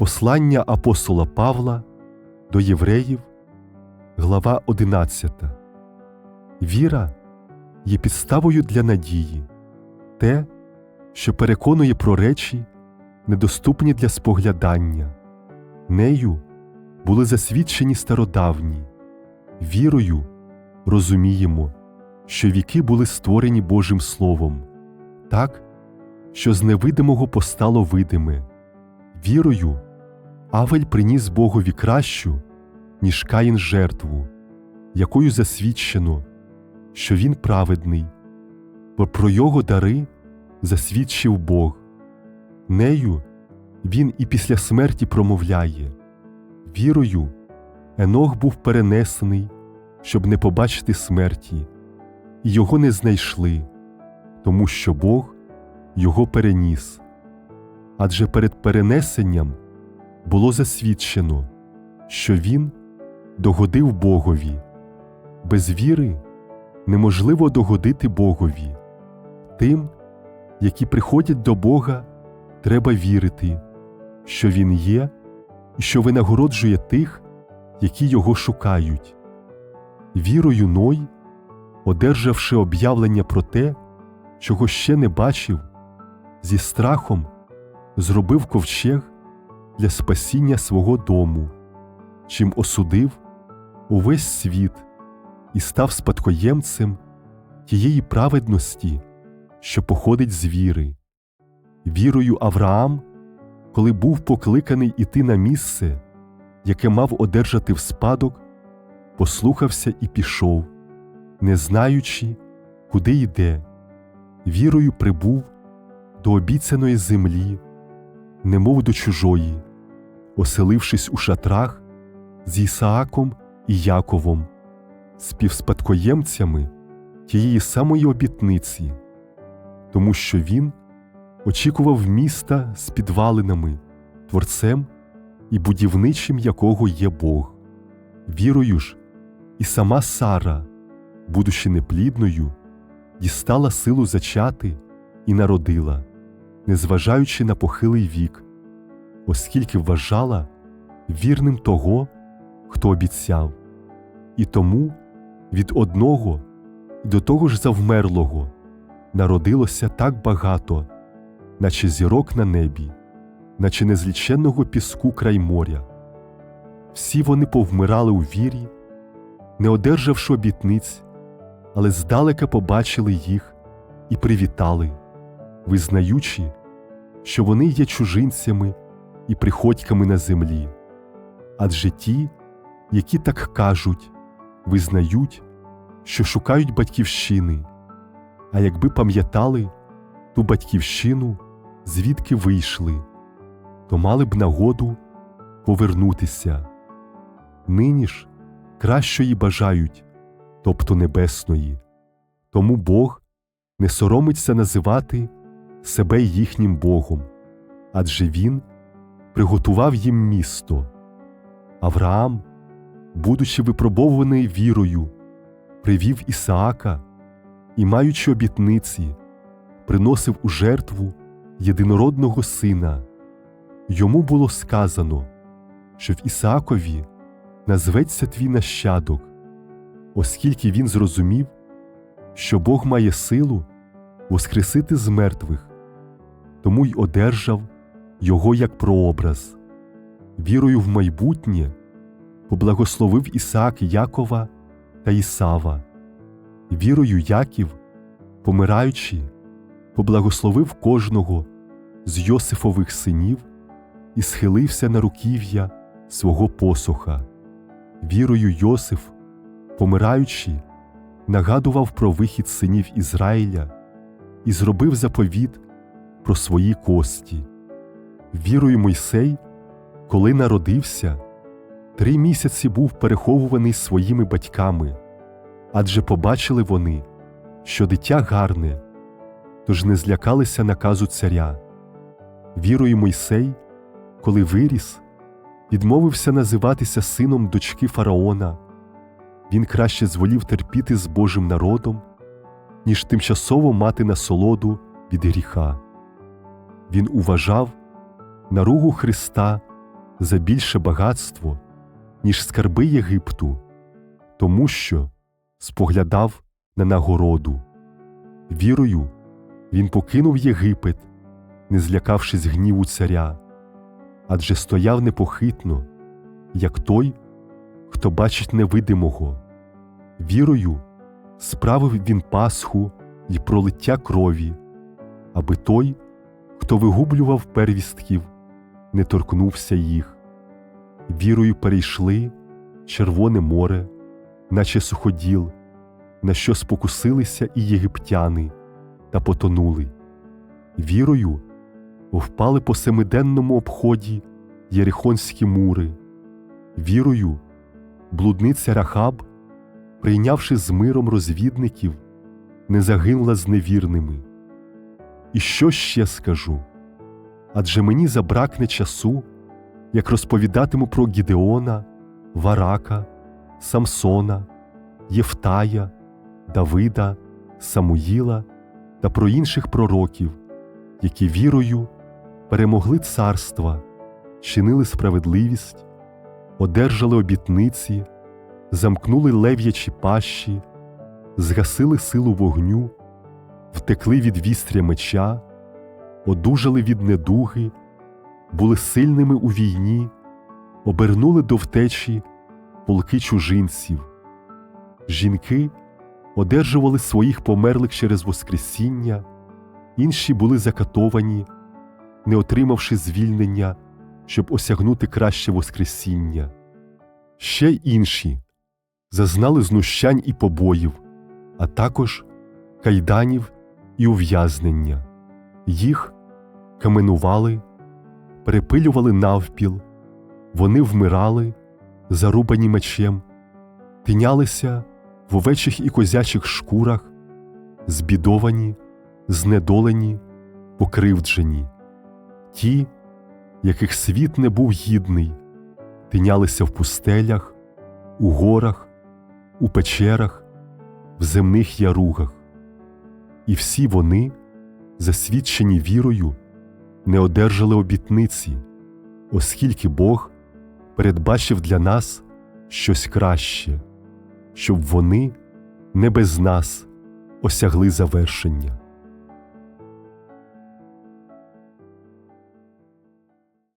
Послання апостола Павла до євреїв, глава 11. Віра є підставою для надії, те, що переконує про речі, недоступні для споглядання. Нею були засвідчені стародавні. Вірою розуміємо, що віки були створені Божим Словом, так, що з невидимого постало видиме. Вірою Авель приніс Богові кращу, ніж Каїн жертву, якою засвідчено, що він праведний, бо про його дари засвідчив Бог. Нею він і після смерті промовляє. Вірою Енох був перенесений, щоб не побачити смерті, і його не знайшли, тому що Бог його переніс. Адже перед перенесенням було засвідчено, що він догодив Богові. Без віри неможливо догодити Богові. Тим, які приходять до Бога, треба вірити, що Він є і що винагороджує тих, які його шукають. Вірою Ной, одержавши об'явлення про те, чого ще не бачив, зі страхом зробив ковчег для спасіння свого дому, чим осудив увесь світ і став спадкоємцем тієї праведності, що походить з віри. Вірою Авраам, коли був покликаний іти на місце, яке мав одержати в спадок, послухався і пішов, не знаючи, куди йде, вірою прибув до обіцяної землі, немов до чужої, оселившись у шатрах з Ісааком і Яковом, співспадкоємцями тієї самої обітниці, тому що він очікував міста з підвалинами, творцем і будівничим якого є Бог. Вірою ж, і сама Сара, будучи неплідною, дістала силу зачати і народила, незважаючи на похилий вік, оскільки вважала вірним того, хто обіцяв, і тому від одного до того ж завмерлого народилося так багато, наче зірок на небі, наче незліченного піску край моря. Всі вони повмирали у вірі, не одержавши обітниць, але здалека побачили їх і привітали, визнаючи, що вони є чужинцями і приходьками на землі. Адже ті, які так кажуть, визнають, що шукають батьківщини, а якби пам'ятали ту батьківщину, звідки вийшли, то мали б нагоду повернутися. Нині ж кращої бажають, тобто небесної, тому Бог не соромиться називати себе їхнім Богом, адже Він приготував їм місто. Авраам, будучи випробований вірою, привів Ісаака і, маючи обітниці, приносив у жертву єдинородного сина. Йому було сказано, що в Ісаакові назветься твій нащадок, оскільки він зрозумів, що Бог має силу воскресити з мертвих, тому й одержав його як прообраз. Вірою в майбутнє поблагословив Ісаак Якова та Ісава. Вірою Яків, помираючи, поблагословив кожного з Йосифових синів і схилився на руків'я свого посоха. Вірою Йосиф, помираючи, нагадував про вихід синів Ізраїля і зробив заповіт про свої кості. Вірою Мойсей, коли народився, три місяці був переховуваний своїми батьками, адже побачили вони, що дитя гарне, тож не злякалися наказу царя. Вірою Мойсей, коли виріс, відмовився називатися сином дочки фараона. Він краще зволів терпіти з Божим народом, ніж тимчасово мати насолоду від гріха. Він уважав наругу Христа за більше багатство, ніж скарби Єгипту, тому що споглядав на нагороду. Вірою він покинув Єгипет, не злякавшись гніву царя, адже стояв непохитно, як той, хто бачить невидимого. Вірою справив він Пасху й пролиття крові, аби той, хто вигублював первістків, не торкнувся їх. Вірою перейшли Червоне море, наче суходіл, на що спокусилися і єгиптяни та потонули. Вірою впали по семиденному обході Єрихонські мури. Вірою блудниця Рахаб, прийнявши з миром розвідників, не загинула з невірними. І що ще скажу? Адже мені забракне часу, як розповідатиму про Гідеона, Варака, Самсона, Євтая, Давида, Самуїла та про інших пророків, які вірою перемогли царства, чинили справедливість, одержали обітниці, замкнули лев'ячі пащі, згасили силу вогню, втекли від вістря меча, одужали від недуги, були сильними у війні, обернули до втечі полки чужинців. Жінки одержували своїх померлих через Воскресіння, інші були закатовані, не отримавши звільнення, щоб осягнути краще Воскресіння. Ще інші зазнали знущань і побоїв, а також кайданів і ув'язнення. Їх каменували, перепилювали навпіл, вони вмирали, зарубані мечем, тинялися в овечих і козячих шкурах, збідовані, знедолені, покривджені. Ті, яких світ не був гідний, тинялися в пустелях, у горах, у печерах, в земних яругах. І всі вони, засвідчені вірою, не одержали обітниці, оскільки Бог передбачив для нас щось краще, щоб вони не без нас осягли завершення.